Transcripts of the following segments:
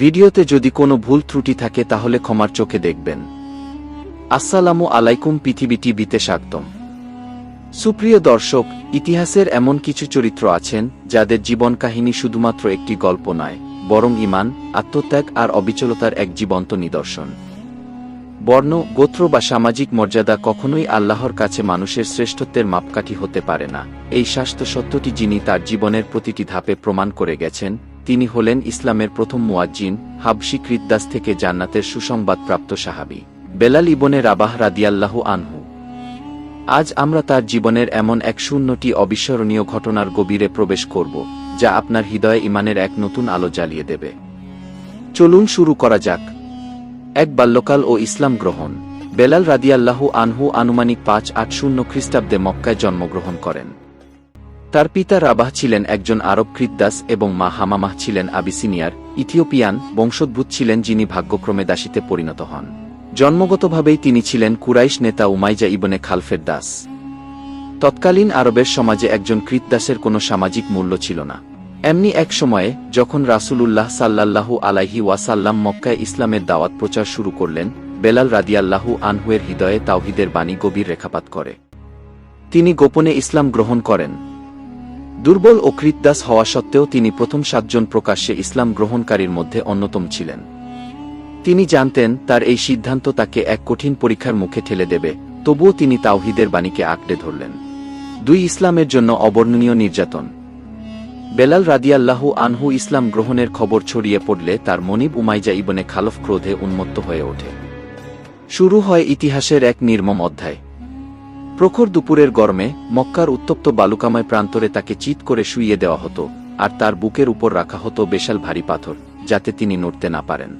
ভিডিওতে যদি কোনো ভুল ত্রুটি থাকে তাহলে ক্ষমার চোখে দেখবেন। আসসালামু আলাইকুম, পৃথিবী টিভিতে স্বাগতম। সুপ্রিয় দর্শক, ইতিহাসের এমন কিছু চরিত্র আছেন যাদের জীবন কাহিনী শুধুমাত্র একটি গল্প নয়, বরং ইমান আত্মত্যাগ আর অবিচলতার এক জীবন্ত নিদর্শন। বর্ণ, গোত্র বা সামাজিক মর্যাদা কখনোই আল্লাহর কাছে মানুষের শ্রেষ্ঠত্বের মাপকাঠি হতে পারে না। এই স্বাস্থ্য সত্যটি যিনি তার জীবনের প্রতিটি ধাপে প্রমাণ করে গেছেন তিনি হলেন ইসলামের প্রথম মুয়াজ্জিন, হাবশি কৃতদাস থেকে জান্নাতের সুসংবাদপ্রাপ্ত সাহাবি। বেলাল ইবনে রাবাহ রাদিয়াল্লাহু আনহু। আজ আমরা তার জীবনের এমন এক শূন্যটি অবিস্মরণীয় ঘটনার গভীরে প্রবেশ করব, যা আপনার হৃদয়ে ইমানের এক নতুন আলো জ্বালিয়ে দেবে। চলুন শুরু করা যাক। এক বাল্যকাল ও ইসলাম গ্রহণ। বেলাল রাদিয়াল্লাহু আনহু আনুমানিক পাঁচ আট শূন্য খ্রিস্টাব্দে মক্কায় জন্মগ্রহণ করেন। তার পিতা রাবাহ ছিলেন একজন আরব কৃতদাস এবং মা হামামাহ ছিলেন আবিসিনিয়ার, ইথিওপিয়ান বংশোদ্ভূত ছিলেন যিনি ভাগ্যক্রমে দাসীতে পরিণত হন। জন্মগতভাবেই তিনি ছিলেন কুরাইশ নেতা উমাইজা ইবনে খালফের দাস। তৎকালীন আরবের সমাজে একজন কৃতদাসের কোনো সামাজিক মূল্য ছিল না। এমনি এক সময়ে, যখন রাসূলুল্লাহ সাল্লাল্লাহু আলাইহি ওয়াসাল্লাম মক্কায় ইসলামের দাওয়াত প্রচার শুরু করলেন, বেলাল রাদিয়াল্লাহু আনহুয়ের হৃদয়ে তাওহিদের বাণী গভীর রেখাপাত করে। তিনি গোপনে ইসলাম গ্রহণ করেন। দুর্বল ও কৃতদাস হওয়া সত্ত্বেও তিনি প্রথম সাতজন প্রকাশ্যে ইসলাম গ্রহণকারীর মধ্যে অন্যতম ছিলেন। তিনি জানতেন, তার এই সিদ্ধান্ত তাকে এক কঠিন পরীক্ষার মুখে ঠেলে দেবে, তবুও তিনি তাওহিদের বাণীকে আঁকড়ে ধরলেন। দুই, ইসলামের জন্য অবর্ণনীয় নির্যাতন। বেলাল রাদিয়াল্লাহু আনহু ইসলাম গ্রহণের খবর ছড়িয়ে পড়লে তার মনিব উমাইজা ইবনে খালফ ক্রোধে উন্মত্ত হয়ে ওঠে। শুরু হয় ইতিহাসের এক নির্মম অধ্যায়। প্রখর দুপুরের গরমে মক্কার উত্তপ্ত বালুকাময় প্রান্তরে তাকে চিৎ করে শুইয়ে দেওয়া হতো, আর তার বুকের উপর রাখা হতো বেশাল ভারী পাথর, যাতে তিনি নড়তে না পারেন।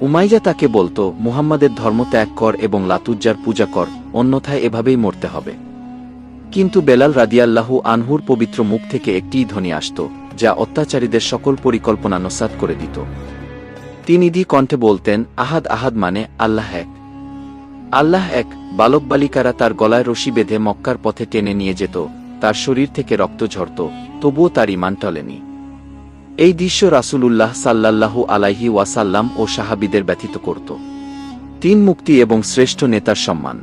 উমাইজা তাকে বলতো, মুহাম্মাদের ধর্ম ত্যাগ কর এবং লাতুজ্জার পূজা কর, অন্যথায় এভাবেই মরতে হবে। কিন্তু বেলাল রাদিয়াল্লাহু আনহুর পবিত্র মুখ থেকে একটিই ধ্বনি আসত, যা অত্যাচারীদের সকল পরিকল্পনা নসাত করে দিত। তিনি দি কণ্ঠে বলতেন, আহাদ আহাদ মানে আল্লাহ এক। আল্লাহ এক বালক বালিকারা তার গলায় রশি বেঁধে মক্কার পথে টেনে নিয়ে যেত, তার শরীর থেকে রক্ত ঝরত, তবুও তার ইমান টলেনি। এই দৃশ্য রাসূলুল্লাহ সাল্লাল্লাহু আলাইহি ওয়াসাল্লাম ও সাহাবিদের ব্যথিত করত। তিন মুক্তি এবং শ্রেষ্ঠ নেতার সম্মান।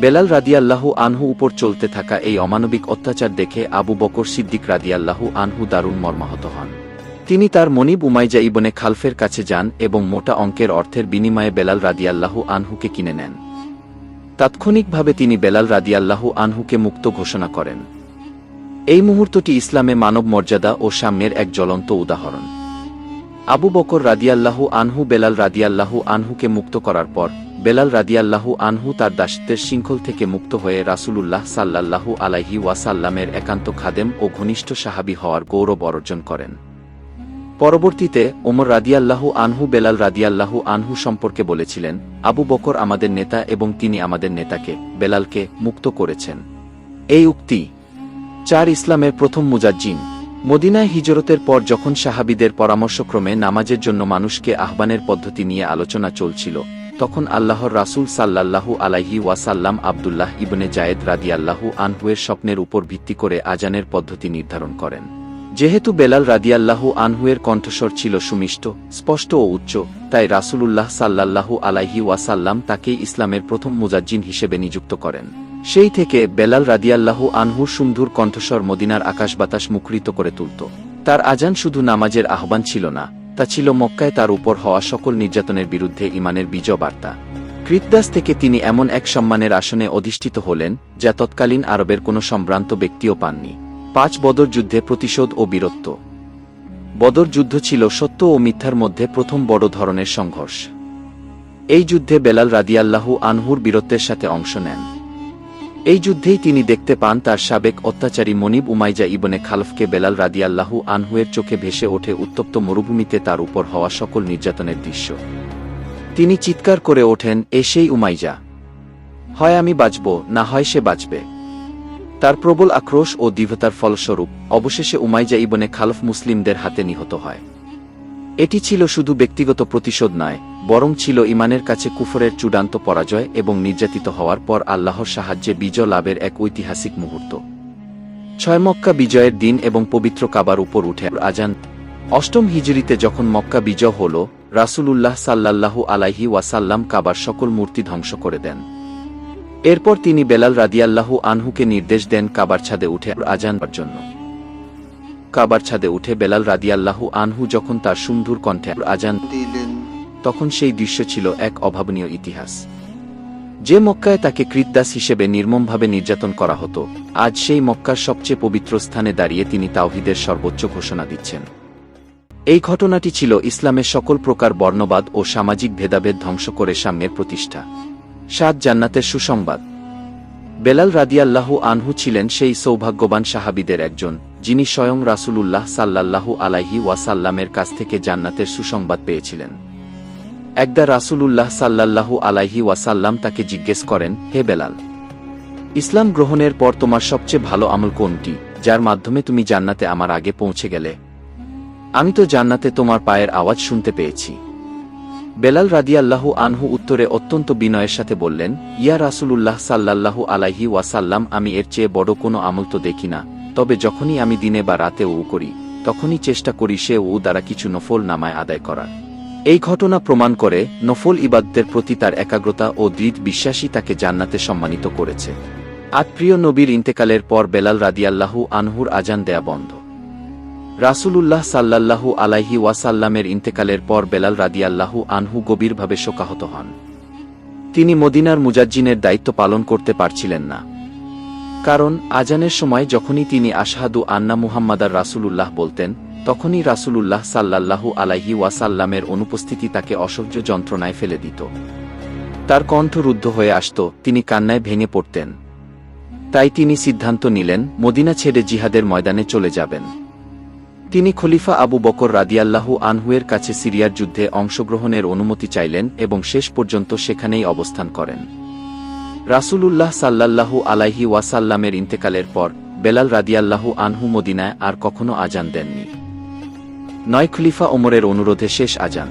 বেলাল রাদিয়াল্লাহু আনহু উপর চলতে থাকা এই অমানবিক অত্যাচার দেখে আবু বকর সিদ্দিক রাদিয়াল্লাহু আনহু দারুণ মর্মাহত হন। তিনি তার মনিব উমাইজা ইবনে খালফের কাছে যান এবং মোটা অঙ্কের অর্থের বিনিময়ে বেলাল রাদিয়াল্লাহু আনহুকে কিনে নেন। তাৎক্ষণিকভাবে তিনি বেলাল রাদিয়াল্লাহু আনহুকে মুক্ত ঘোষণা করেন। এই মুহূর্তটি ইসলামে মানব মর্যাদা ও সাম্যের এক জ্বলন্ত উদাহরণ। আবু বকর রাদিয়াল্লাহু আনহু বেলাল রাদিয়াল্লাহু আনহুকে মুক্ত করার পর, বেলাল রাদিয়াল্লাহু আনহু তার দাসত্বের শৃঙ্খল থেকে মুক্ত হয়ে রাসূলুল্লাহ সাল্লাল্লাহু আলাইহি ওয়াসাল্লামের একান্ত খাদেম ও ঘনিষ্ঠ সাহাবী হওয়ার গৌরব অর্জন করেন। পরবর্তীতে ওমর রাদিয়াল্লাহু আনহু, বেলাল রাদিয়াল্লাহু আনহু সম্পর্কে বলেছিলেন, আবু বকর আমাদের নেতা এবং তিনি আমাদের নেতাকে, বেলালকে মুক্ত করেছেন। এই উক্তি, চার ইসলামের প্রথম মুজাজ্জিন, মদিনায় হিজরতের পর যখন সাহাবিদের পরামর্শক্রমে নামাজের জন্য মানুষকে আহ্বানের পদ্ধতি নিয়ে আলোচনা চলছিল, তখন আল্লাহর রাসূল সাল্লাল্লাহু আলাইহি ওয়াসাল্লাম আবদুল্লাহ ইবনে জায়েদ রাদিয়াল্লাহু আনহুয়ের স্বপ্নের উপর ভিত্তি করে আজানের পদ্ধতি নির্ধারণ করেন। যেহেতু বেলাল রাদিয়াল্লাহু আনহুয়ের কণ্ঠস্বর ছিল সুমিষ্ট, স্পষ্ট ও উচ্চ, তাই রাসূলুল্লাহ সাল্লাল্লাহু আলাইহি ওয়াসাল্লাম তাকেই ইসলামের প্রথম মুজাজ্জিন হিসেবে নিযুক্ত করেন। সেই থেকে বেলাল রাদিয়াল্লাহু আনহুর সুমধুর কণ্ঠস্বর মদিনার আকাশ বাতাস মুখরিত করে তুলত। তার আজান শুধু নামাজের আহ্বান ছিল না, তা ছিল মক্কায় তার উপর হওয়া সকল নির্যাতনের বিরুদ্ধে ইমানের বিজয় বার্তা কৃতদাস থেকে তিনি এমন এক সম্মানের আসনে অধিষ্ঠিত হলেন, যা তৎকালীন আরবের কোনো সম্ভ্রান্ত ব্যক্তিও পাননি। পাঁচ বদর যুদ্ধে প্রতিশোধ ও বীরত্ব। বদর যুদ্ধ ছিল সত্য ও মিথ্যার মধ্যে প্রথম বড় ধরনের সংঘর্ষ। এই যুদ্ধে বেলাল রাদিয়াল্লাহু আনহুর বীরত্বের সাথে অংশ নেন। এই যুদ্ধেই তিনি দেখতে পান তার সাবেক অত্যাচারী মনিব উমাইজা ইবনে খালফকে বেলাল রাদিয়াল্লাহু আনহুয়ের চোখে ভেসে ওঠে উত্তপ্ত মরুভূমিতে তার উপর হওয়া সকল নির্যাতনের দৃশ্য। তিনি চিৎকার করে ওঠেন, এ সেই উমাইজা! হয় আমি বাঁচব, না হয় সে বাঁচবে। তার প্রবল আক্রোশ ও দীর্ঘতার ফলস্বরূপ, অবশেষে উমাইজা ইবনে খালফ মুসলিমদের হাতে নিহত হয়। এটি ছিল শুধু ব্যক্তিগত প্রতিশোধ নয়, বরং ছিল ইমানের কাছে কুফরের চূড়ান্ত পরাজয় এবং নির্যাতিত হওয়ার পর আল্লাহর সাহায্যে বিজয় লাভের এক ঐতিহাসিক মুহূর্ত। ছয় মক্কা বিজয়ের দিন এবং পবিত্র কাবার উপর উঠে আজান। অষ্টম হিজরিতে যখন মক্কা বিজয় হল, রাসূলুল্লাহ সাল্লাল্লাহু আলাইহি ওয়াসাল্লাম কাবার সকল মূর্তি ধ্বংস করে দেন। এরপর তিনি বেলাল রাদিয়াল্লাহু আনহুকে নির্দেশ দেন কাবার ছাদে উঠে আজান দেওয়ার জন্য। কাবার ছাদে উঠে বেলাল রাদিয়াল্লাহু আনহু যখন তার সুন্দর কণ্ঠে আজান দিলেন, তখন সেই দৃশ্য ছিল এক অভাবনীয় ইতিহাস। যে মক্কায় তাকে কৃতদাস হিসেবে নির্মমভাবে নির্যাতন করা হতো, আজ সেই মক্কার সবচেয়ে পবিত্র স্থানে দাঁড়িয়ে তিনি তাওহিদের সর্বোচ্চ ঘোষণা দিচ্ছেন। এই ঘটনাটি ছিল ইসলামের সকল প্রকার বর্ণবাদ ও সামাজিক ভেদাভেদ ধ্বংস করে সাম্যের প্রতিষ্ঠা। সাত জান্নাতের সুসংবাদ। বেলাল রাদিয়াল্লাহু আনহু ছিলেন সেই সৌভাগ্যবান সাহাবিদের একজন, যিনি স্বয়ং রাসূলুল্লাহ সাল্লাল্লাহু আলাইহি ওয়াসাল্লামের কাছ থেকে জান্নাতের সুসংবাদ পেয়েছিলেন। একদা রাসূলুল্লাহ সাল্লাল্লাহু আলাইহি ওয়াসাল্লাম তাকে জিজ্ঞেস করেন, হে বেলাল, ইসলাম গ্রহণের পর তোমার সবচেয়ে ভালো আমল কোনটি, যার মাধ্যমে তুমি জান্নাতে আমার আগে পৌঁছে গেলে? আমি তো জান্নাতে তোমার পায়ের আওয়াজ শুনতে পেয়েছি। বেলাল রাদিয়াল্লাহু আনহু উত্তরে অত্যন্ত বিনয়ের সাথে বললেন, ইয়া রাসূলুল্লাহ সাল্লাল্লাহু আলাইহি ওয়াসাল্লাম, আমি এর চেয়ে বড় কোনো আমল তো দেখি না। তবে যখনই আমি দিনে বা রাতে উ করি, তখনই চেষ্টা করি সে উ দ্বারা কিছু নফল নামায় আদায় করার। এই ঘটনা প্রমাণ করে নফল ইবাদদের প্রতি তার একাগ্রতা ও দৃঢ় বিশ্বাসী তাকে জান্নাতে সম্মানিত করেছে। প্রিয় নবীর ইন্তেকালের পর বেলাল রাদিয়াল্লাহু আনহুর আজান দেয়া বন্ধ। রাসূলুল্লাহ সাল্লাল্লাহু আলাইহি ওয়াসাল্লামের ইন্তেকালের পর বেলাল রাদিয়াল্লাহু আনহু গভীরভাবে শোকাহত হন। তিনি মদিনার মুজাজ্জিনের দায়িত্ব পালন করতে পারছিলেন না। কারণ আজানের সময় যখনই তিনি আশহাদু আন্না মুহাম্মাদার রাসূলুল্লাহ বলতেন, তখনই রাসূলুল্লাহ সাল্লাল্লাহু আলাইহি ওয়াসাল্লামের অনুপস্থিতি তাকে অসহ্য যন্ত্রণায় ফেলে দিত। তার কণ্ঠ রুদ্ধ হয়ে আসত, তিনি কান্নায় ভেঙে পড়তেন। তাই তিনি সিদ্ধান্ত নিলেন, মদিনা ছেড়ে জিহাদের ময়দানে চলে যাবেন। তিনি খলিফা আবু বকর রাদিয়াল্লাহু আনহুয়ের কাছে সিরিয়ার যুদ্ধে অংশগ্রহণের অনুমতি চাইলেন এবং শেষ পর্যন্ত সেখানেই অবস্থান করেন। রাসূলুল্লাহ সাল্লাল্লাহু আলাইহি ওয়াসাল্লামের ইন্তেকালের পর বেলাল রাদিয়াল্লাহু আনহু মদিনায় আর কখনো আজান দেননি। নয় খলিফা ওমরের অনুরোধে শেষ আজান।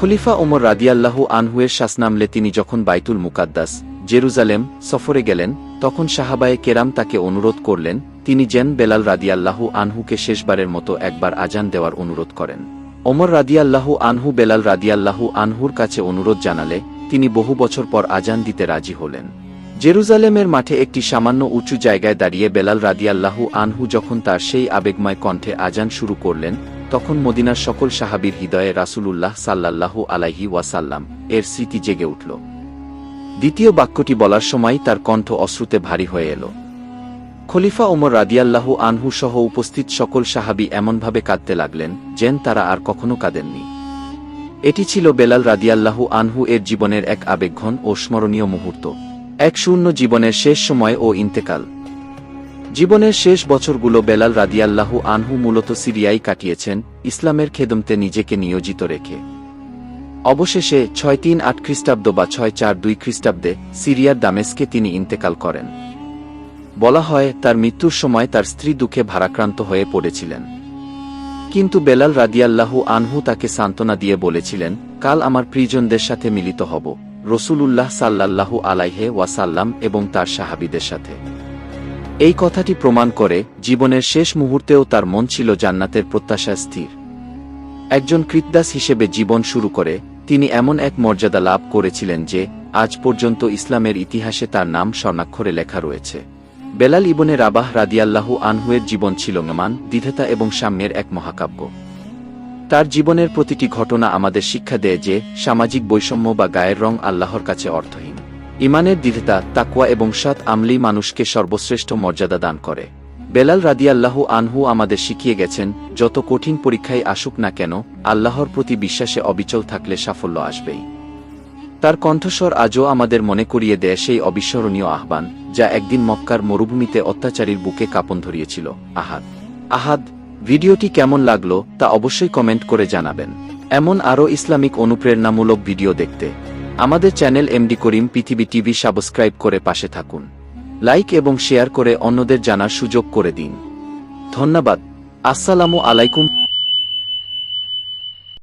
খলিফা ওমর রাদিয়াল্লাহু আনহুয়ের শাসনামলে তিনি যখন বাইতুল মুকাদ্দাস জেরুজালেম সফরে গেলেন, তখন সাহাবায়ে কেরাম তাকে অনুরোধ করলেন, তিনি জেন বেলাল রাদিয়াল্লাহু আনহুকে শেষবারের মতো একবার আজান দেওয়ার অনুরোধ করেন। ওমর রাদিয়াল্লাহু আনহু বেলাল রাদিয়াল্লাহু আনহুর কাছে অনুরোধ জানালে, তিনি বহু বছর পর আজান দিতে রাজি হলেন। জেরুজালেমের মাঠে একটি সামান্য উঁচু জায়গায় দাঁড়িয়ে বেলাল রাদিয়াল্লাহু আনহু যখন তার সেই আবেগময় কণ্ঠে আজান শুরু করলেন, তখন মদিনার সকল সাহাবীর হৃদয়ে রাসূলুল্লাহ সাল্লাল্লাহু আলাইহি ওয়াসাল্লাম এর স্মৃতি জেগে উঠল। দ্বিতীয় বাক্যটি বলার সময় তার কণ্ঠ অশ্রুতে ভারী হয়ে এল। খলিফা ওমর রাদিয়াল্লাহু আনহু সহ উপস্থিত সকল সাহাবী এমনভাবে কাঁদতে লাগলেন, যেন তারা আর কখনো কাঁদেননি। এটি ছিল বেলাল রাদিয়াল্লাহু আনহু এর জীবনের এক আবেগঘন ও স্মরণীয় মুহূর্ত। এক শূন্য জীবনের শেষ সময় ও ইন্তেকাল। জীবনের শেষ বছরগুলো বেলাল রাদিয়াল্লাহু আনহু মূলত সিরিয়াই কাটিয়েছেন, ইসলামের খেদমতে নিজেকে নিয়োজিত রেখে। অবশেষে ছয় তিন আট খ্রিস্টাব্দ বা ছয় চার দুই খ্রিস্টাব্দে সিরিয়ার দামেস্কে তিনি ইন্তেকাল করেন। বলা হয়, তার মৃত্যুর সময় তার স্ত্রী দুঃখে ভারাক্রান্ত হয়ে পড়েছিলেন। কিন্তু বেলাল রাদিয়াল্লাহু আনহু তাকে সান্ত্বনা দিয়ে বলেছিলেন, কাল আমার প্রিয়জনদের সাথে মিলিত হব, রসূলুল্লাহ সাল্লাল্লাহু আলাইহে ওয়াসাল্লাম এবং তার সাহাবিদের সাথে। এই কথাটি প্রমাণ করে, জীবনের শেষ মুহূর্তেও তার মন ছিল জান্নাতের প্রত্যাশা স্থির। একজন কৃতদাস হিসেবে জীবন শুরু করে তিনি এমন এক মর্যাদা লাভ করেছিলেন যে, আজ পর্যন্ত ইসলামের ইতিহাসে তার নাম স্বর্ণাক্ষরে লেখা রয়েছে। বেলাল ইবনে রাবাহ রাদিয়াল্লাহু আনহুয়ের জীবন ছিল মান দ্বিধতা এবং সাম্যের এক মহাকাব্য। তার জীবনের প্রতিটি ঘটনা আমাদের শিক্ষা দেয় যে, সামাজিক বৈষম্য বা গায়ের রং আল্লাহর কাছে অর্থহীন। ইমানের দ্বিধতা তাকুয়া এবং সৎ আমলি মানুষকে সর্বশ্রেষ্ঠ মর্যাদা দান করে। বেলাল রাদিয়াল্লাহু আনহু আমাদের শিখিয়ে গেছেন, যত কঠিন পরীক্ষায় আসুক না কেন, আল্লাহর প্রতি বিশ্বাসে অবিচল থাকলে সাফল্য আসবেই। তার কণ্ঠস্বর আজও আমাদের মনে করিয়ে দেয় সেই অবিস্মরণীয় আহ্বান, যা একদিন মক্কার মরুভূমিতে অত্যাচারীর বুকে কাপন ধরিয়েছিল। আহাদ। আহাদ, ভিডিওটি কেমন লাগল তা অবশ্যই কমেন্ট করে জানাবেন। এমন আরও ইসলামিক অনুপ্রেরণামূলক ভিডিও দেখতে আমাদের চ্যানেল এমডি করিম পৃথিবী টিভি সাবস্ক্রাইব করে পাশে থাকুন। লাইক এবং শেয়ার করে অন্যদের জানার সুযোগ করে দিন। ধন্যবাদ। আসসালামু আলাইকুম।